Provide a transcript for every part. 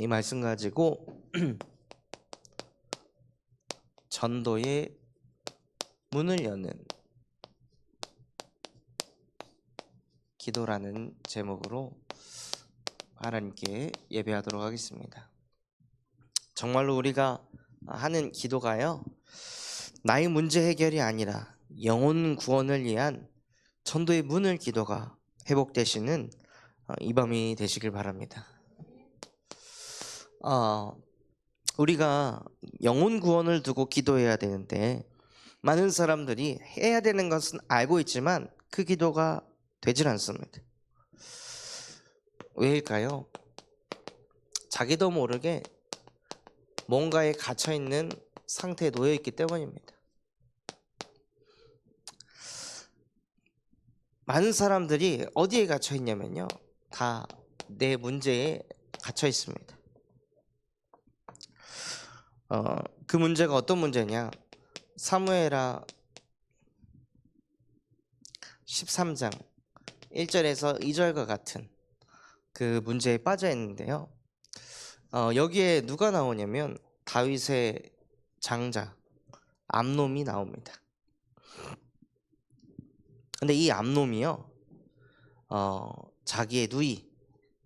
이 말씀 가지고 전도의 문을 여는 기도라는 제목으로 하나님께 예배하도록 하겠습니다. 정말로 우리가 하는 기도가요. 나의 문제 해결이 아니라 영혼 구원을 위한 전도의 문을 기도가 회복되시는 어, 이 밤이 되시길 바랍니다. 어, 우리가 영혼 구원을 두고 기도해야 되는데 많은 사람들이 해야 되는 것은 알고 있지만 그 기도가 되질 않습니다. 왜일까요? 자기도 모르게 뭔가에 갇혀 있는 상태에 놓여 있기 때문입니다. 많은 사람들이 어디에 갇혀 있냐면요. 다 내 문제에 갇혀 있습니다. 어, 그 문제가 어떤 문제냐? 사무에라 13장 1절에서 2절과 같은 그 문제에 빠져 있는데요. 어, 여기에 누가 나오냐면 다윗의 장자 암놈이 나옵니다. 근데 이 암놈이요, 어, 자기의 누이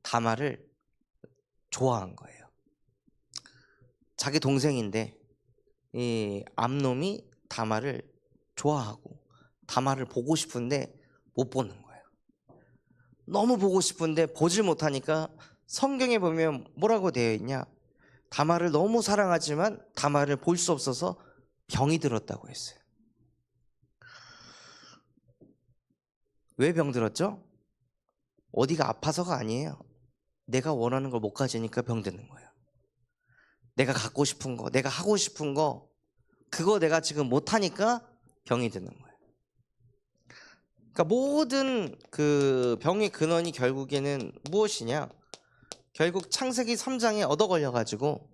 다말을 좋아한 거예요. 자기 동생인데 이 암놈이 다말을 좋아하고 다말을 보고 싶은데 못 보는 거예요. 너무 보고 싶은데 보질 못하니까 성경에 보면 뭐라고 되어 있냐? 다말을 너무 사랑하지만 다말을 볼수 없어서 병이 들었다고 했어요. 왜 병 들었죠? 어디가 아파서가 아니에요. 내가 원하는 걸 못 가지니까 병 드는 거예요. 내가 갖고 싶은 거, 내가 하고 싶은 거, 그거 내가 지금 못 하니까 병이 드는 거예요. 그러니까 모든 그 병의 근원이 결국에는 무엇이냐? 결국 창세기 3장에 얻어 걸려 가지고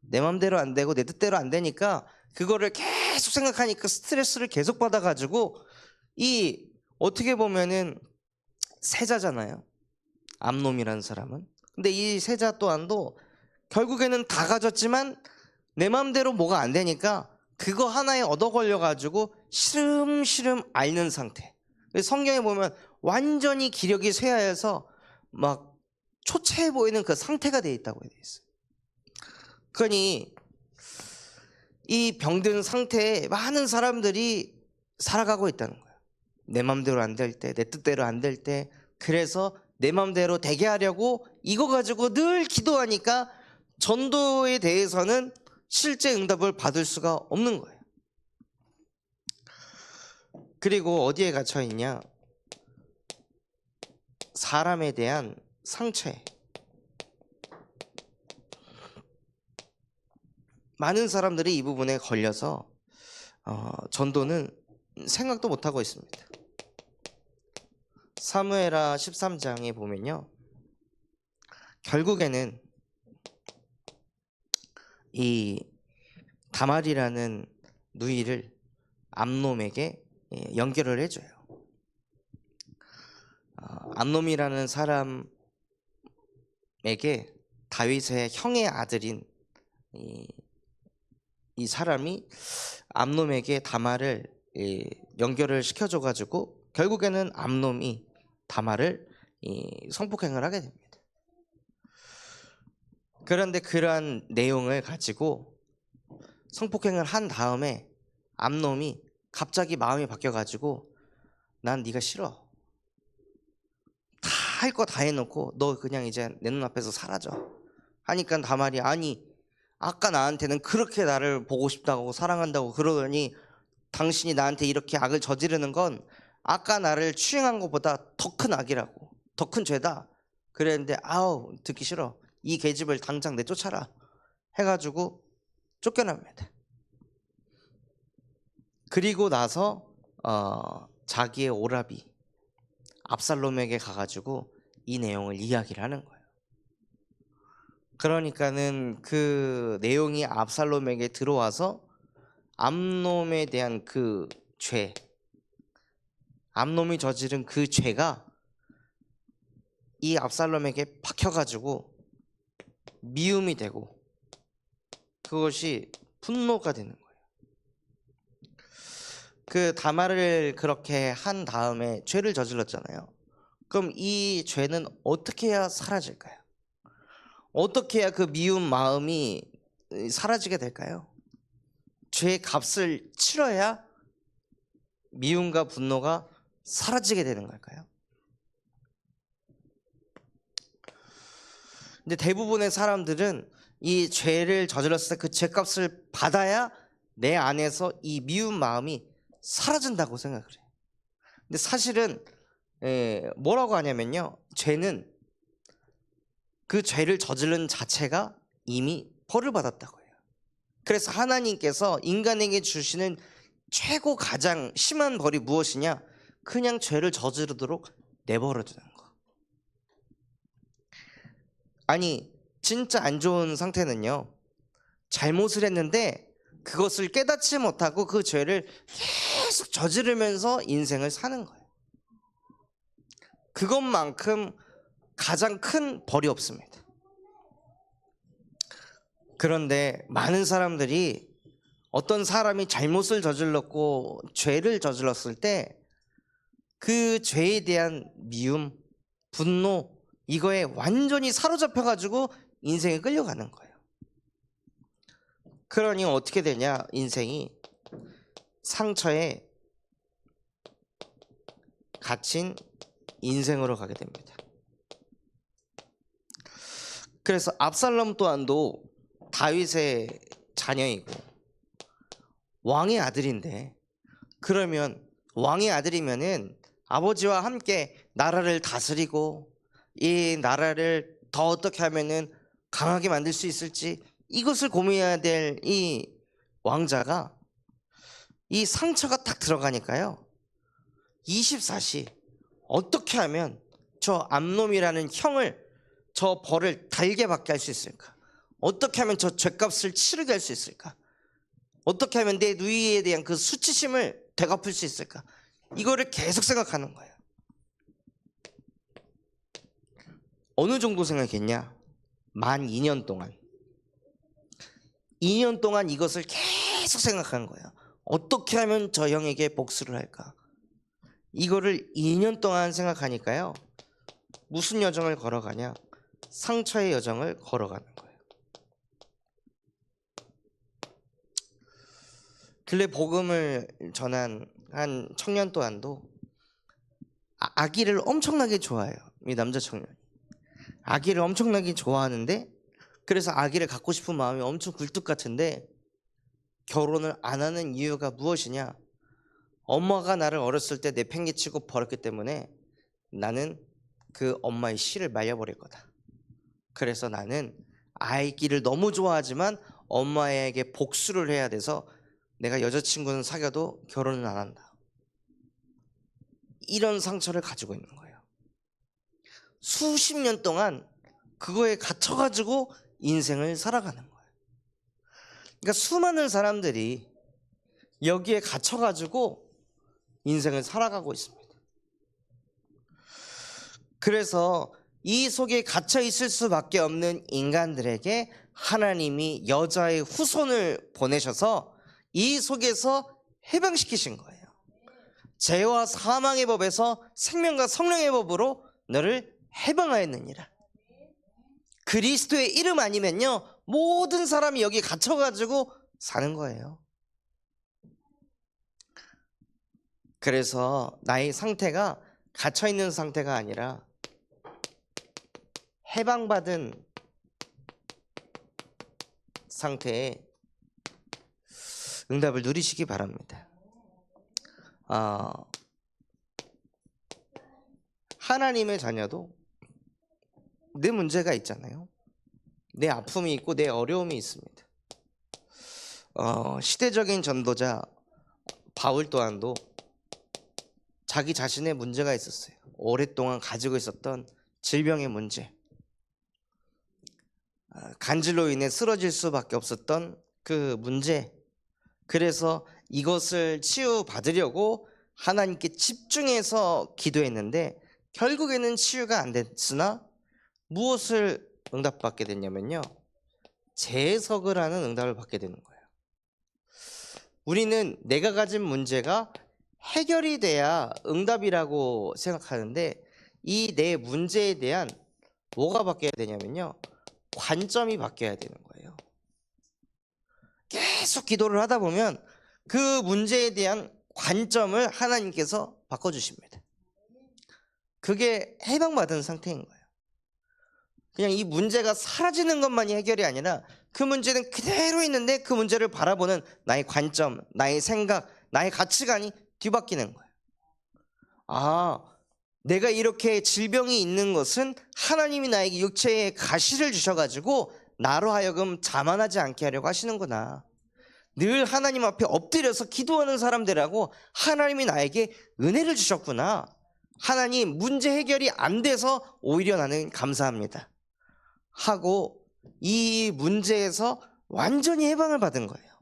내 맘대로 안 되고 내 뜻대로 안 되니까 그거를 계속 생각하니까 스트레스를 계속 받아 가지고 이 어떻게 보면은 세자잖아요. 암놈이라는 사람은. 근데 이 세자 또한도 결국에는 다 가졌지만 내 맘대로 뭐가 안 되니까 그거 하나에 얻어 걸려 가지고 시름시름 앓는 상태. 성경에 보면 완전히 기력이 쇠하여서 막 초췌해 보이는 그 상태가 돼 있다고 돼 있어요. 그러니 이 병든 상태에 많은 사람들이 살아가고 있다는 거예요. 내 맘대로 안 될 때, 내 뜻대로 안 될 때, 그래서 내 맘대로 되게 하려고 이거 가지고 늘 기도하니까 전도에 대해서는 실제 응답을 받을 수가 없는 거예요. 그리고 어디에 갇혀 있냐? 사람에 대한 상처에. 많은 사람들이 이 부분에 걸려서 어, 전도는 생각도 못 하고 있습니다. 사무에라 13장에 보면요. 결국에는 이 다말이라는 누이를 암놈에게 예, 연결을 해줘요. 어, 암놈이라는 사람에게 다윗의 형의 아들인 이, 이 사람이 암놈에게 다말을 이, 연결을 시켜줘가지고 결국에는 암놈이 다말을 이, 성폭행을 하게 됩니다. 그런데 그러한 내용을 가지고 성폭행을 한 다음에 암놈이 갑자기 마음이 바뀌어가지고 난 네가 싫어. 다 할 거 다 해놓고 너 그냥 이제 내 눈앞에서 사라져. 하니까 다말이 아니 아까 나한테는 그렇게 나를 보고 싶다고 사랑한다고 그러더니 당신이 나한테 이렇게 악을 저지르는 건 아까 나를 추행한 것보다 더 큰 악이라고 더 큰 죄다. 그랬는데 아우 듣기 싫어. 이 계집을 당장 내쫓아라 해가지고 쫓겨납니다. 그리고 나서 어, 자기의 오라비 압살롬에게 가가지고 이 내용을 이야기를 하는 거예요. 그러니까는 그 내용이 압살롬에게 들어와서 암놈에 대한 그 죄, 암놈이 저지른 그 죄가 이 압살롬에게 박혀가지고 미움이 되고 그것이 분노가 되는 거예요. 그 다말을 그렇게 한 다음에 죄를 저질렀잖아요. 그럼 이 죄는 어떻게 해야 사라질까요? 어떻게 해야 그 미운 마음이 사라지게 될까요? 죄의 값을 치러야 미움과 분노가 사라지게 되는 걸까요? 근데 대부분의 사람들은 이 죄를 저질렀을 때 그 죄값을 받아야 내 안에서 이 미운 마음이 사라진다고 생각을 해요. 근데 사실은 에, 뭐라고 하냐면요. 죄는 그 죄를 저지른 자체가 이미 벌을 받았다고 해요. 그래서 하나님께서 인간에게 주시는 최고 가장 심한 벌이 무엇이냐? 그냥 죄를 저지르도록 내버려 두는 거. 아니, 진짜 안 좋은 상태는요. 잘못을 했는데 그것을 깨닫지 못하고 그 죄를 계속 저지르면서 인생을 사는 거예요. 그것만큼 가장 큰 벌이 없습니다. 그런데 많은 사람들이 어떤 사람이 잘못을 저질렀고 죄를 저질렀을 때 그 죄에 대한 미움, 분노 이거에 완전히 사로잡혀 가지고 인생에 끌려가는 거예요. 그러니 어떻게 되냐? 인생이 상처에 갇힌 인생으로 가게 됩니다. 그래서 압살롬 또한도 다윗의 자녀이고 왕의 아들인데 그러면 왕의 아들이면은 아버지와 함께 나라를 다스리고 이 나라를 더 어떻게 하면은 강하게 만들 수 있을지 이것을 고민해야 될 이 왕자가 이 상처가 딱 들어가니까요. 24시 어떻게 하면 저 암놈이라는 형을 저 벌을 달게 받게 할 수 있을까? 어떻게 하면 저 죄값을 치르게 할 수 있을까? 어떻게 하면 내 누이에 대한 그 수치심을 되갚을 수 있을까? 이거를 계속 생각하는 거예요. 어느 정도 생각했냐? 만 2년 동안. 2년 동안 이것을 계속 생각한 거예요. 어떻게 하면 저 형에게 복수를 할까? 이거를 2년 동안 생각하니까요. 무슨 여정을 걸어가냐? 상처의 여정을 걸어가는 거예요. 근래 복음을 전한 한 청년 또한도 아- 아기를 엄청나게 좋아해요. 이 남자 청년. 아기를 엄청나게 좋아하는데 그래서 아기를 갖고 싶은 마음이 엄청 굴뚝 같은데 결혼을 안 하는 이유가 무엇이냐? 엄마가 나를 어렸을 때 내팽개치고 버렸기 때문에 나는 그 엄마의 씨를 말려버릴 거다. 그래서 나는 아이끼를 너무 좋아하지만 엄마에게 복수를 해야 돼서 내가 여자친구는 사귀어도 결혼은 안 한다. 이런 상처를 가지고 있는 거예요. 수십 년 동안 그거에 갇혀가지고 인생을 살아가는 거예요. 그러니까 수많은 사람들이 여기에 갇혀가지고 인생을 살아가고 있습니다. 그래서 이 속에 갇혀 있을 수밖에 없는 인간들에게 하나님이 여자의 후손을 보내셔서 이 속에서 해방시키신 거예요. 죄와 사망의 법에서 생명과 성령의 법으로 너를 해방하였느니라. 그리스도의 이름 아니면요 모든 사람이 여기 갇혀가지고 사는 거예요. 그래서 나의 상태가 갇혀 있는 상태가 아니라 해방받은 상태에 응답을 누리시기 바랍니다. 아, 하나님의 자녀도 내 문제가 있잖아요. 내 아픔이 있고 내 어려움이 있습니다. 어, 시대적인 전도자 바울 또한도 자기 자신의 문제가 있었어요. 오랫동안 가지고 있었던 질병의 문제. 아, 간질로 인해 쓰러질 수밖에 없었던 그 문제. 그래서 이것을 치유받으려고 하나님께 집중해서 기도했는데 결국에는 치유가 안 됐으나 무엇을 응답받게 됐냐면요. 재해석을 하는 응답을 받게 되는 거예요. 우리는 내가 가진 문제가 해결이 돼야 응답이라고 생각하는데 이 내 문제에 대한 뭐가 바뀌어야 되냐면요. 관점이 바뀌어야 되는 거예요. 계속 기도를 하다 보면 그 문제에 대한 관점을 하나님께서 바꿔주십니다. 그게 해방받은 상태인 거예요. 그냥 이 문제가 사라지는 것만이 해결이 아니라 그 문제는 그대로 있는데 그 문제를 바라보는 나의 관점, 나의 생각, 나의 가치관이 뒤바뀌는 거예요. 아, 내가 이렇게 질병이 있는 것은 하나님이 나에게 육체의 가시를 주셔가지고 나로 하여금 자만하지 않게 하려고 하시는구나. 늘 하나님 앞에 엎드려서 기도하는 사람들하고 하나님이 나에게 은혜를 주셨구나. 하나님 문제 해결이 안 돼서 오히려 나는 감사합니다. 하고 이 문제에서 완전히 해방을 받은 거예요.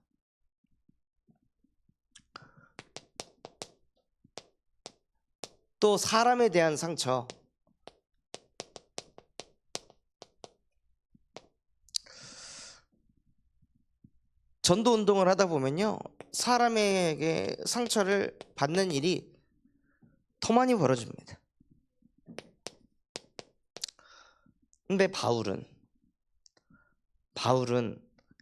또 사람에 대한 상처. 전도 운동을 하다 보면요. 사람에게 상처를 받는 일이 더 많이 벌어집니다. 근데 바울은 바울은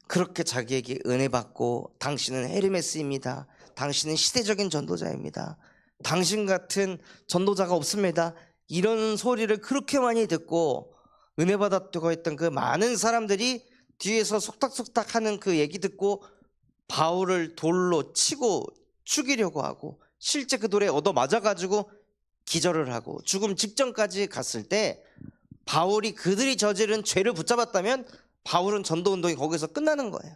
그렇게 자기에게 은혜 받고 당신은 헤르메스입니다. 당신은 시대적인 전도자입니다. 당신 같은 전도자가 없습니다. 이런 소리를 그렇게 많이 듣고 은혜 받았다고 했던 그 많은 사람들이 뒤에서 속닥속닥 하는 그 얘기 듣고 바울을 돌로 치고 죽이려고 하고 실제 그 돌에 얻어 맞아가지고 기절을 하고 죽음 직전까지 갔을 때 바울이 그들이 저지른 죄를 붙잡았다면 바울은 전도 운동이 거기서 끝나는 거예요.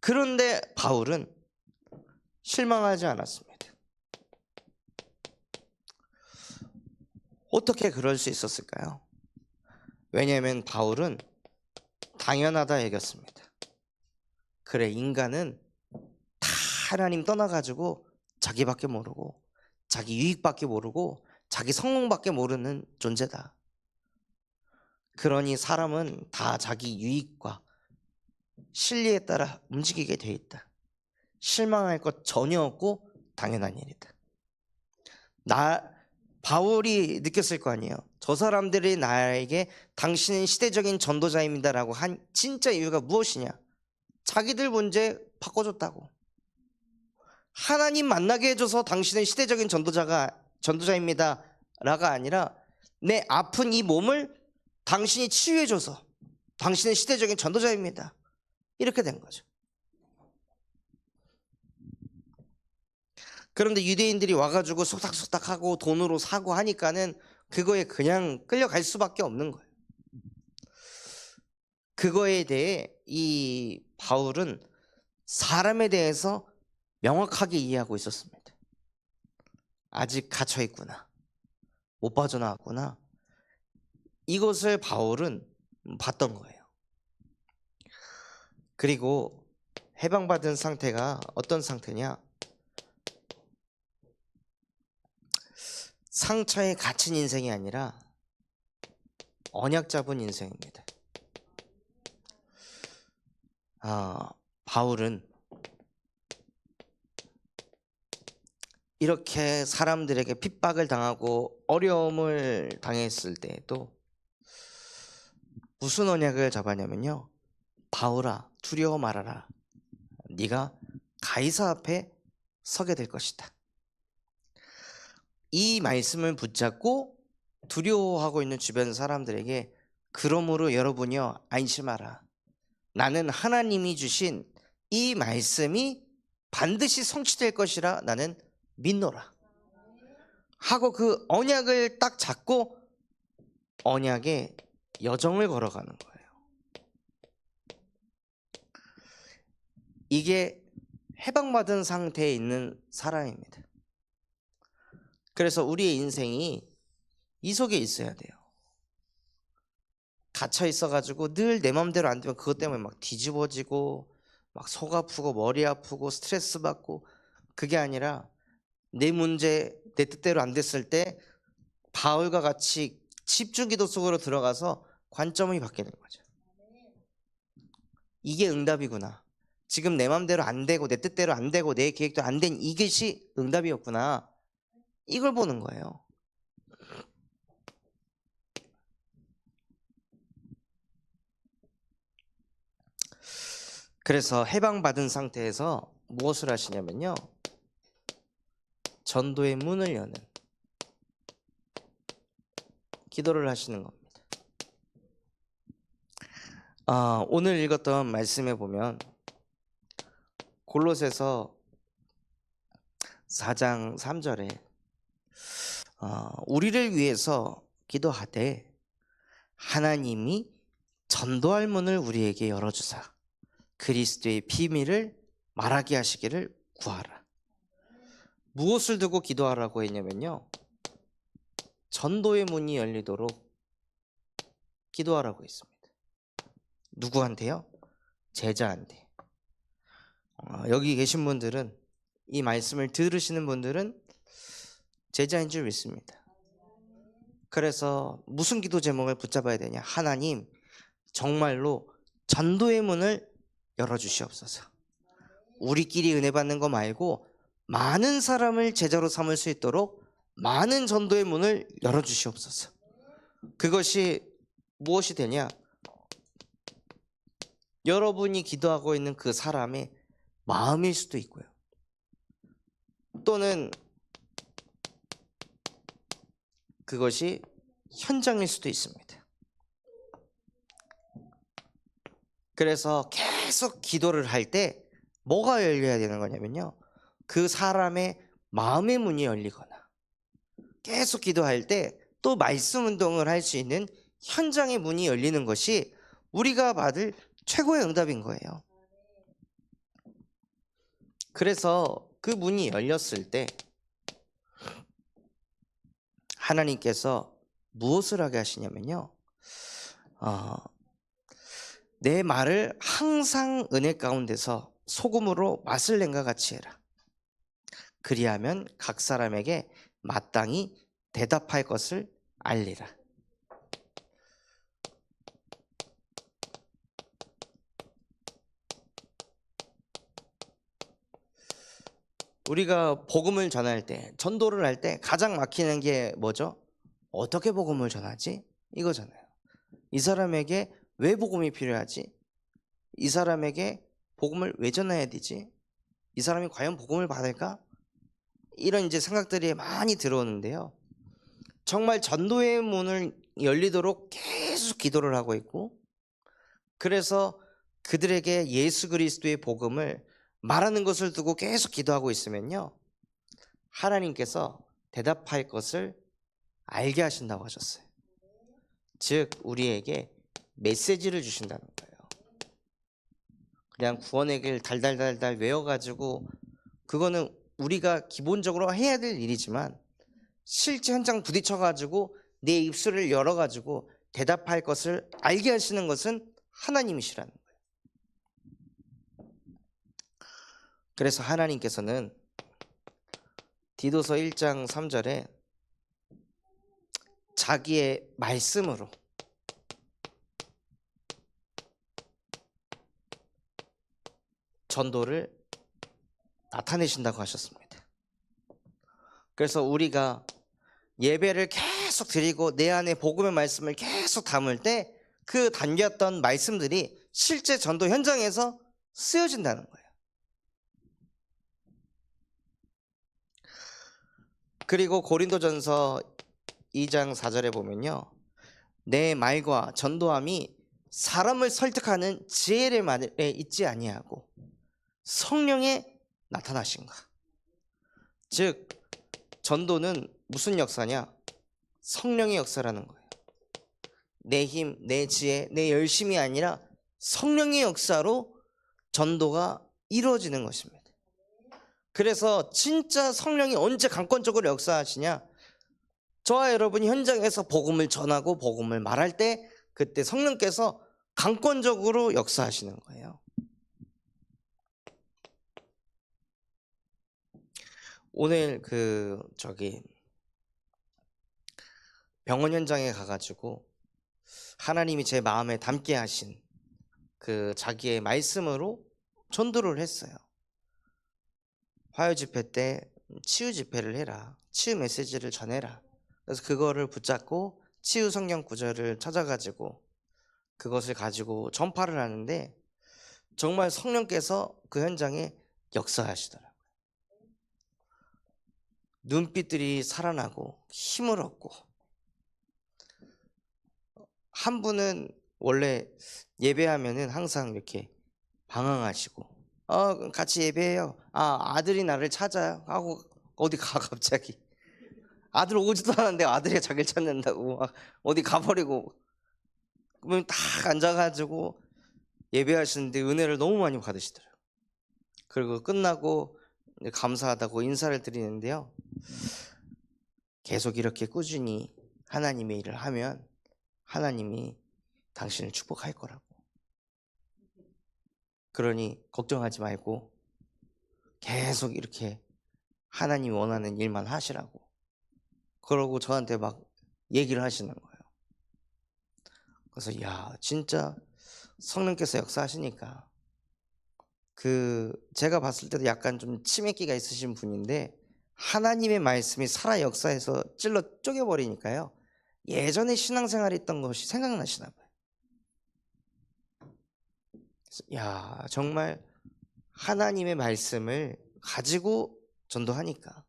그런데 바울은 실망하지 않았습니다. 어떻게 그럴 수 있었을까요? 왜냐하면 바울은 당연하다 여겼습니다. 그래 인간은 다 하나님 떠나가지고 자기밖에 모르고 자기 유익밖에 모르고 자기 성공밖에 모르는 존재다. 그러니 사람은 다 자기 유익과 신리에 따라 움직이게 돼 있다. 실망할 것 전혀 없고 당연한 일이다. 나 바울이 느꼈을 거 아니에요. 저 사람들이 나에게 당신은 시대적인 전도자입니다라고 한 진짜 이유가 무엇이냐? 자기들 문제 바꿔줬다고. 하나님 만나게 해줘서 당신은 시대적인 전도자가 전도자입니다라가 아니라 내 아픈 이 몸을 당신이 치유해줘서 당신은 시대적인 전도자입니다. 이렇게 된 거죠. 그런데 유대인들이 와가지고 속닥속닥하고 돈으로 사고 하니까는 그거에 그냥 끌려갈 수밖에 없는 거예요. 그거에 대해 이 바울은 사람에 대해서 명확하게 이해하고 있었습니다. 아직 갇혀 있구나. 못 빠져나왔구나. 이것을 바울은 봤던 거예요. 그리고 해방받은 상태가 어떤 상태냐? 상처에 갇힌 인생이 아니라 언약 잡은 인생입니다. 아, 바울은 이렇게 사람들에게 핍박을 당하고 어려움을 당했을 때에도 무슨 언약을 잡았냐면요. 바울아 두려워 말아라. 네가 가이사 앞에 서게 될 것이다. 이 말씀을 붙잡고 두려워하고 있는 주변 사람들에게 그러므로 여러분이요 안심하라. 나는 하나님이 주신 이 말씀이 반드시 성취될 것이라 나는 믿노라. 하고 그 언약을 딱 잡고 언약의 여정을 걸어가는 거예요. 이게 해방받은 상태에 있는 사람입니다. 그래서 우리의 인생이 이 속에 있어야 돼요. 갇혀 있어가지고 늘 내 맘대로 안 되면 그것 때문에 막 뒤집어지고 막 속 아프고 머리 아프고 스트레스 받고 그게 아니라 내 문제 내 뜻대로 안 됐을 때 바울과 같이 집중기도 속으로 들어가서 관점이 바뀌는 거죠. 이게 응답이구나. 지금 내 맘대로 안 되고 내 뜻대로 안 되고 내 계획도 안 된 이것이 응답이었구나. 이걸 보는 거예요. 그래서 해방받은 상태에서 무엇을 하시냐면요. 전도의 문을 여는 기도를 하시는 겁니다. 아, 오늘 읽었던 말씀에 보면 골로새서 4장 3절에 어, 우리를 위해서 기도하되 하나님이 전도할 문을 우리에게 열어주사 그리스도의 비밀을 말하게 하시기를 구하라. 무엇을 두고 기도하라고 했냐면요. 전도의 문이 열리도록 기도하라고 했습니다. 누구한테요? 제자한테. 어, 여기 계신 분들은 이 말씀을 들으시는 분들은 제자인 줄 믿습니다. 그래서 무슨 기도 제목을 붙잡아야 되냐? 하나님 정말로 전도의 문을 열어 주시옵소서. 우리끼리 은혜 받는 거 말고 많은 사람을 제자로 삼을 수 있도록 많은 전도의 문을 열어 주시옵소서. 그것이 무엇이 되냐? 여러분이 기도하고 있는 그 사람의 마음일 수도 있고요. 또는 그것이 현장일 수도 있습니다. 그래서 계속 기도를 할 때 뭐가 열려야 되는 거냐면요. 그 사람의 마음의 문이 열리거나 계속 기도할 때 또 말씀 운동을 할 수 있는 현장의 문이 열리는 것이 우리가 받을 최고의 응답인 거예요. 그래서 그 문이 열렸을 때 하나님께서 무엇을 하게 하시냐면요. 어, 내 말을 항상 은혜 가운데서 소금으로 맛을 낸과 같이 해라. 그리하면 각 사람에게 마땅히 대답할 것을 알리라. 우리가 복음을 전할 때, 전도를 할 때 가장 막히는 게 뭐죠? 어떻게 복음을 전하지? 이거잖아요. 이 사람에게 왜 복음이 필요하지? 이 사람에게 복음을 왜 전해야 되지? 이 사람이 과연 복음을 받을까? 이런 이제 생각들이 많이 들어오는데요. 정말 전도의 문을 열리도록 계속 기도를 하고 있고, 그래서 그들에게 예수 그리스도의 복음을 말하는 것을 두고 계속 기도하고 있으면요. 하나님께서 대답할 것을 알게 하신다고 하셨어요. 즉, 우리에게 메시지를 주신다는 거예요. 그냥 구원의 길 달달달달 외워가지고, 그거는 우리가 기본적으로 해야 될 일이지만, 실제 현장 부딪혀가지고, 내 입술을 열어가지고, 대답할 것을 알게 하시는 것은 하나님이시라는 거예요. 그래서 하나님께서는 디도서 1장 3절에 자기의 말씀으로 전도를 나타내신다고 하셨습니다. 그래서 우리가 예배를 계속 드리고 내 안에 복음의 말씀을 계속 담을 때 그 담겼던 말씀들이 실제 전도 현장에서 쓰여진다는 거예요. 그리고 고린도전서 2장 4절에 보면요. 내 말과 전도함이 사람을 설득하는 지혜의 말에 있지 아니하고 성령에 나타나신가. 즉 전도는 무슨 역사냐? 성령의 역사라는 거예요. 내 힘, 내 지혜, 내 열심이 아니라 성령의 역사로 전도가 이루어지는 것입니다. 그래서 진짜 성령이 언제 강권적으로 역사하시냐? 저와 여러분이 현장에서 복음을 전하고 복음을 말할 때 그때 성령께서 강권적으로 역사하시는 거예요. 오늘 그 저기 병원 현장에 가가지고 하나님이 제 마음에 담게 하신 그 자기의 말씀으로 전도를 했어요. 화요 집회 때 치유 집회를 해라. 치유 메시지를 전해라. 그래서 그거를 붙잡고 치유 성경 구절을 찾아가지고 그것을 가지고 전파를 하는데 정말 성령께서 그 현장에 역사하시더라고요. 눈빛들이 살아나고 힘을 얻고 한 분은 원래 예배하면은 항상 이렇게 방황하시고 어 같이 예배해요. 아 아들이 나를 찾아요 하고 어디 가 갑자기 아들 오지도 않았는데 아들이 자기를 찾는다고 막 어디 가버리고 그러면 딱 앉아가지고 예배하시는데 은혜를 너무 많이 받으시더라고요. 그리고 끝나고 감사하다고 인사를 드리는데요. 계속 이렇게 꾸준히 하나님의 일을 하면 하나님이 당신을 축복할 거라고. 그러니 걱정하지 말고 계속 이렇게 하나님이 원하는 일만 하시라고. 그러고 저한테 막 얘기를 하시는 거예요. 그래서 야 진짜 성령께서 역사하시니까 그 제가 봤을 때도 약간 좀 치매기가 있으신 분인데 하나님의 말씀이 살아 역사해서 찔러 쪼개버리니까요. 예전에 신앙생활 했던 것이 생각나시나 봐요. 야 정말 하나님의 말씀을 가지고 전도하니까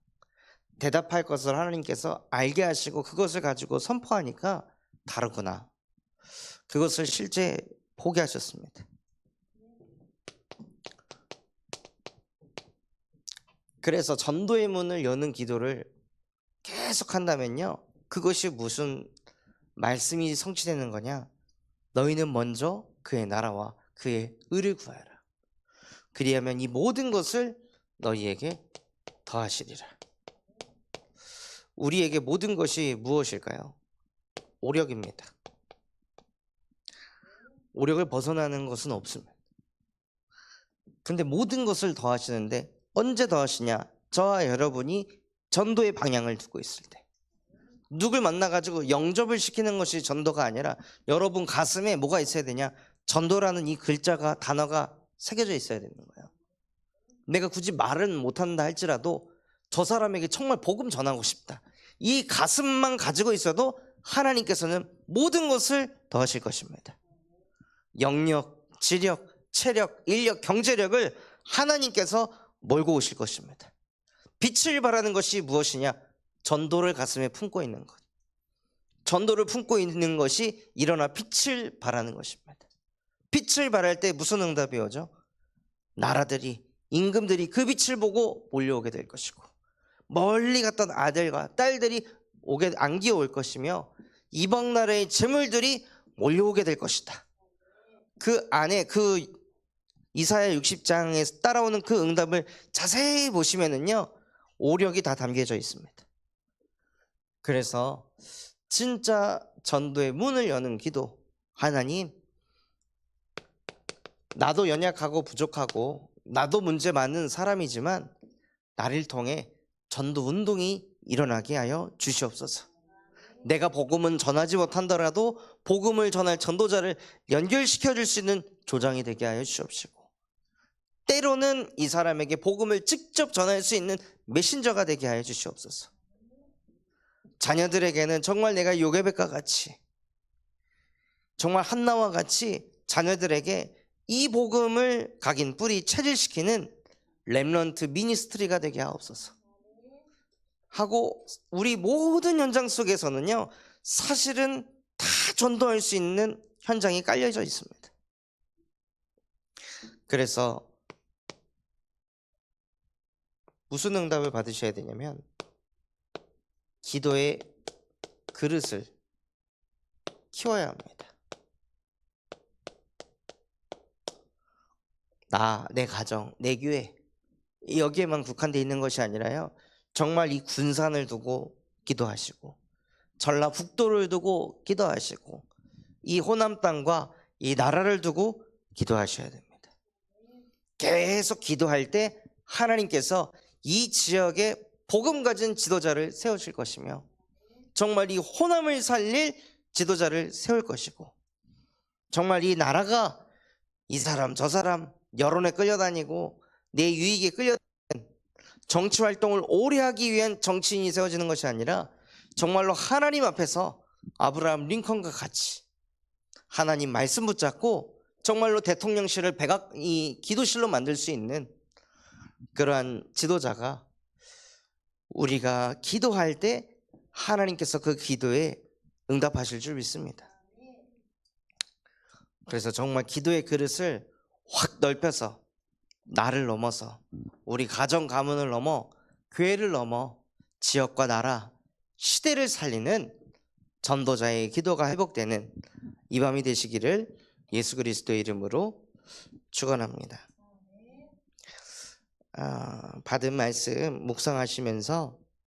대답할 것을 하나님께서 알게 하시고 그것을 가지고 선포하니까 다르구나. 그것을 실제 보게 하셨습니다. 그래서 전도의 문을 여는 기도를 계속 한다면요. 그것이 무슨 말씀이 성취되는 거냐? 너희는 먼저 그의 나라와 그의 의를 구하라. 그리하면 이 모든 것을 너희에게 더하시리라. 우리에게 모든 것이 무엇일까요? 오력입니다. 오력을 벗어나는 것은 없습니다. 근데 모든 것을 더하시는데 언제 더하시냐? 저와 여러분이 전도의 방향을 두고 있을 때. 누굴 만나가지고 영접을 시키는 것이 전도가 아니라 여러분 가슴에 뭐가 있어야 되냐? 전도라는 이 글자가, 단어가 새겨져 있어야 되는 거예요. 내가 굳이 말은 못한다 할지라도 저 사람에게 정말 복음 전하고 싶다. 이 가슴만 가지고 있어도 하나님께서는 모든 것을 더하실 것입니다. 영력, 지력, 체력, 인력, 경제력을 하나님께서 몰고 오실 것입니다. 빛을 발하는 것이 무엇이냐? 전도를 가슴에 품고 있는 것. 전도를 품고 있는 것이 일어나 빛을 발하는 것입니다. 빛을 발할 때 무슨 응답이 오죠? 나라들이, 임금들이 그 빛을 보고 몰려오게 될 것이고, 멀리 갔던 아들과 딸들이 오게 안기어 것이며, 이방 나라의 재물들이 몰려오게 될 것이다. 그 안에 그 이사야 60장에 따라오는 그 응답을 자세히 보시면은요 오력이 다 담겨져 있습니다. 그래서 진짜 전도의 문을 여는 기도 하나님 나도 연약하고 부족하고 나도 문제 많은 사람이지만 나를 통해 전도 운동이 일어나게 하여 주시옵소서. 내가 복음은 전하지 못한더라도 복음을 전할 전도자를 연결시켜 줄 수 있는 조장이 되게 하여 주옵시고 때로는 이 사람에게 복음을 직접 전할 수 있는 메신저가 되게 하여 주시옵소서. 자녀들에게는 정말 내가 요괴백과 같이 정말 한나와 같이 자녀들에게 이 복음을 각인 뿌리 체질시키는 렘런트 미니스트리가 되게 하옵소서. 하고 우리 모든 현장 속에서는요 사실은 다 전도할 수 있는 현장이 깔려져 있습니다. 그래서 무슨 응답을 받으셔야 되냐면 기도의 그릇을 키워야 합니다. 나, 내 가정, 내 교회 여기에만 국한돼 있는 것이 아니라요. 정말 이 군산을 두고 기도하시고 전라북도를 두고 기도하시고 이 호남 땅과 이 나라를 두고 기도하셔야 됩니다. 계속 기도할 때 하나님께서 이 지역에 복음 가진 지도자를 세우실 것이며 정말 이 호남을 살릴 지도자를 세울 것이고 정말 이 나라가 이 사람 저 사람 여론에 끌려다니고 내 유익에 끌려 정치 활동을 오래 하기 위한 정치인이 세워지는 것이 아니라 정말로 하나님 앞에서 아브라함 링컨과 같이 하나님 말씀 붙잡고 정말로 대통령실을 백악 이 기도실로 만들 수 있는 그러한 지도자가 우리가 기도할 때 하나님께서 그 기도에 응답하실 줄 믿습니다. 그래서 정말 기도의 그릇을 확 넓혀서 나를 넘어서 우리 가정 가문을 넘어 교회를 넘어 지역과 나라 시대를 살리는 전도자의 기도가 회복되는 이 밤이 되시기를 예수 그리스도의 이름으로 축원합니다. 아, 받은 말씀 묵상하시면서